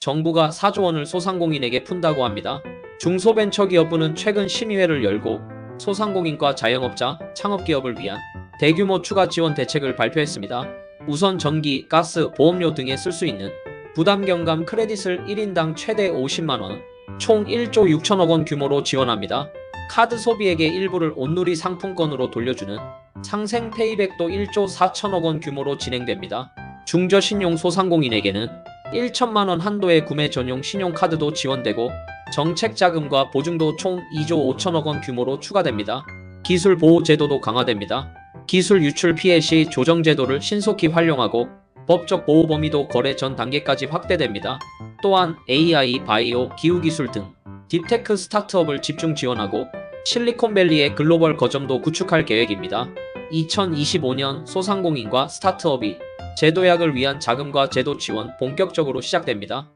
정부가 4조 원을 소상공인에게 푼다고 합니다. 중소벤처기업부는 최근 심의회를 열고 소상공인과 자영업자, 창업기업을 위한 대규모 추가 지원 대책을 발표했습니다. 우선 전기, 가스, 보험료 등에 쓸 수 있는 부담 경감 크레딧을 1인당 최대 50만원, 총 1조 6천억 원 규모로 지원합니다. 카드 소비액의 일부를 온누리 상품권으로 돌려주는 상생 페이백도 1조 4천억 원 규모로 진행됩니다. 중저신용 소상공인에게는 1천만원 한도의 구매 전용 신용카드도 지원되고 정책 자금과 보증도 총 2조 5천억 원 규모로 추가됩니다. 기술 보호 제도도 강화됩니다. 기술 유출 피해 시 조정 제도를 신속히 활용하고 법적 보호 범위도 거래 전 단계까지 확대됩니다. 또한 AI, 바이오, 기후 기술 등 딥테크 스타트업을 집중 지원하고 실리콘밸리의 글로벌 거점도 구축할 계획입니다. 2025년 소상공인과 스타트업이 제도약을 위한 자금과 제도 지원 본격적으로 시작됩니다.